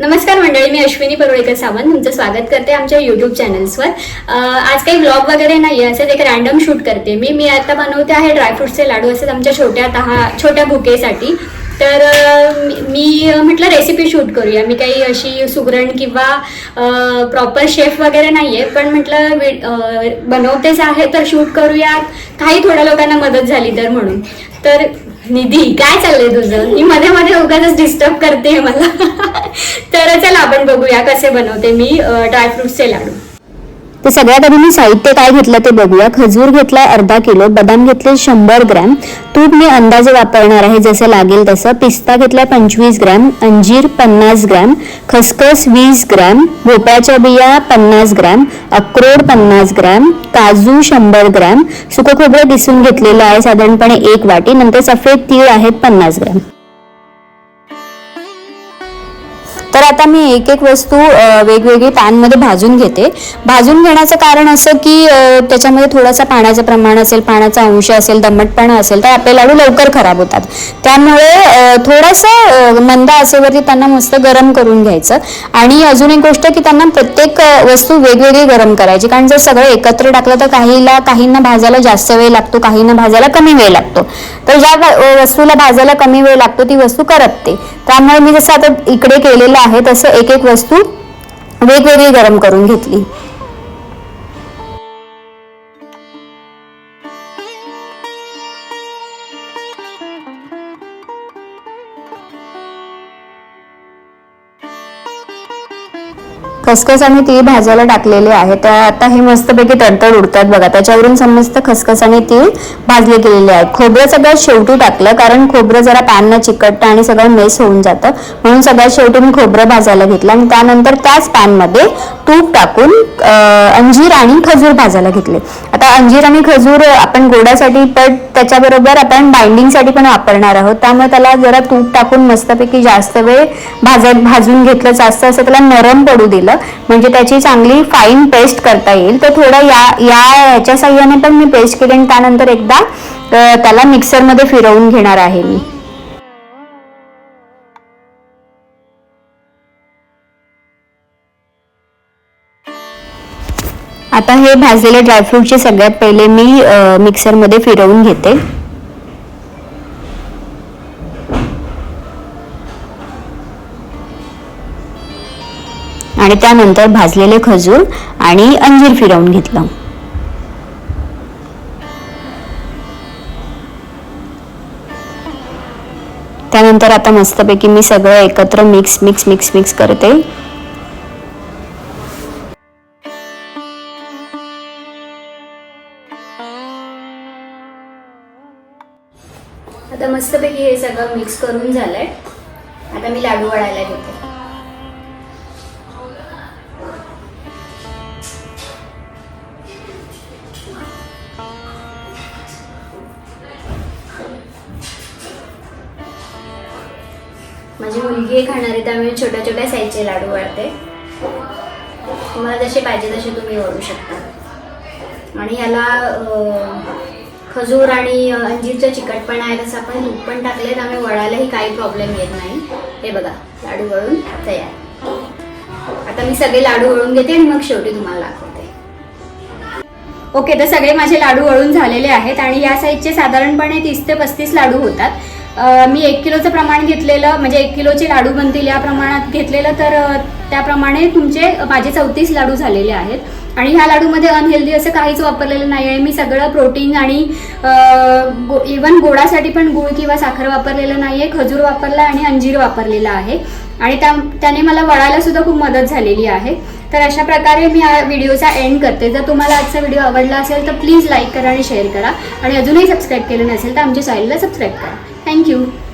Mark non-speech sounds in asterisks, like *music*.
नमस्कार मंडळी मी अश्विनी परुळेकर सावंत तुमचं स्वागत करते आमच्या युट्यूब चॅनल्सवर आज काही ब्लॉग वगैरे नाही आहे असंच एक रॅन्डम शूट करते. मी मी आता बनवते आहे ड्रायफ्रुट्सचे लाडू असेच आमच्या छोट्या तहा छोट्या बुकेसाठी तर मी- म्हटलं रेसिपी शूट करूया. मी काही अशी सुगरण किंवा प्रॉपर शेफ वगैरे नाही आहे पण म्हटलं वि- बनवतेच आहे तर शूट करूया काही थोड्या लोकांना मदत झाली तर म्हणून. तर निधी. काय चाललंय तुझं? मी मध्ये मध्ये उगाच डिस्टर्ब करते मला. *laughs* तर चला आपण बघूया कसे बनवते मी ड्रायफ्रुट्सचे लाडू. तर सगळ्यात आधी मी साहित्य काय घेतलं ते बघूया. खजूर घेतलाय अर्धा किलो बदाम घेतले शंभर ग्रॅम. तूप मी अंदाजे वापरणार आहे जसं लागेल तसं. पिस्ता घेतलाय पंचवीस ग्रॅम. अंजीर पन्नास ग्रॅम. खसखस वीस ग्रॅम. भोपळ्याच्या बिया पन्नास ग्रॅम. अक्रोड पन्नास ग्रॅम. काजू शंभर ग्रॅम. सुकं खोबरं दिसून घेतलेलं आहे साधारणपणे एक वाटी. नंतर सफेद तीळ आहेत पन्नास ग्रॅम. तर आता मी एक एक वस्तू वेगवेगळी पॅनमध्ये भाजून घेते. भाजून घेण्याचं कारण असं की त्याच्यामध्ये थोडासा पाण्याचं प्रमाण असेल पाण्याचा अंश असेल दमटपणा असेल तर आपले लाडू लवकर खराब होतात. त्यामुळे थोडंसं मंद असेवरती त्यांना मस्त गरम करून घ्यायचं. आणि अजून एक गोष्ट की त्यांना प्रत्येक वस्तू वेगवेगळी गरम करायची. कारण जर सगळं एकत्र टाकलं तर काहीला काहींना भाजायला जास्त वेळ लागतो काहींना भाजायला कमी वेळ लागतो. तर ज्या व- वस्तूला भाजायला कमी वेळ लागतो ती वस्तू करपते त्यामुळे मी जसं आता इकडे केलेलं आहे तसं एक एक वस्तू वेगवेगळी गरम करून घेतली. खसखस आणि तीळ भाजायला टाकलेले आहे. तर आता हे मस्तपैकी तडतड उडतात बघा. त्याच्यावरून समजतं खसखस आणि तीळ भाजले गेलेले आहेत खोबरं सगळ्यात शेवटी टाकलं कारण खोबरं जरा पॅननं चिकटतं आणि सगळं मेस होऊन जातं. म्हणून सगळ्यात शेवटी मी खोबरं भाजायला घेतलं आणि त्यानंतर त्याच पॅनमध्ये तूप टाकून अंजीर आणि खजूर भाजायला घेतले. आता अंजीर आणि खजूर आपण गोडासाठी पण त्याच्याबरोबर आपण बाइंडिंगसाठी पण वापरणार आहोत. त्यामुळे त्याला जरा तूप टाकून मस्तपैकी जास्त वेळ भाजत भाजून घेतलं जास्त असं त्याला नरम पडू दिलं. म्हणजे त्याची चांगली फाईन पेस्ट करता येईल. तर थोडं या या याच्या साह्याने पण मी पेस्ट केली आणि त्यानंतर एकदा त्याला मिक्सरमध्ये फिरवून घेणार आहे मी. आता हे भाजलेले ड्रायफ्रूटचे सगळ्यात पहिले मी मिक्सरमध्ये फिरवून घेते. आणि त्यानंतर भाजलेले खजूर आणि अंजीर फिरवून घेतलं. त्यानंतर आता मस्तपैकी मी सगळं एकत्र मिक्स मिक्स मिक्स मिक्स करते. आता मस्तपैकी हे सगळं मिक्स करून झालंय. आता मी लाडू वळायला घेते. माझी मुलगी खाणारी त्यामुळे छोट्या छोट्या साईजचे लाडू वाढते. तुम्हाला जसे पाहिजे तसे तुम्ही ओढू शकता. आणि ह्याला खजूर आणि अं, चिकट चिकटपणा आहे तसं आपण दूध पण टाकले त्यामुळे वळायलाही काही प्रॉब्लेम येत नाही. हे बघा लाडू वळून तयार. आता मी सगळे लाडू वळून घेते आणि मग शेवटी तुम्हाला दाखवते. ओके तर सगळे माझे लाडू वळून झालेले आहेत आणि या साईजचे साधारणपणे तीस ते पस्तीस लाडू होतात. मी एक किलोचं प्रमाण घेतलेलं म्हणजे एक किलोचे लाडू बनतील या प्रमाणात घेतलेलं तर त्याप्रमाणे तुमचे माझे चौतीस लाडू झालेले आहेत. आणि ह्या लाडूमध्ये अनहेल्दी असं काहीच वापरलेलं नाही आहे. मी सगळं प्रोटीन आणि इवन गोडासाठी पण गूळ किंवा साखर वापरलेलं नाही आहे. खजूर वापरला आणि अंजीर वापरलेला आहे. आणि त्या त्याने मला वळायला सुद्धा खूप मदत झालेली आहे. तर अशा प्रकारे मी या व्हिडिओचा एंड करते. जर तुम्हाला आजचा व्हिडिओ आवडला असेल तर प्लीज लाईक करा आणि शेअर करा. आणि अजूनही सबस्क्राईब केलं नसेल तर आमच्या चॅनलला सबस्क्राईब करा. Thank you.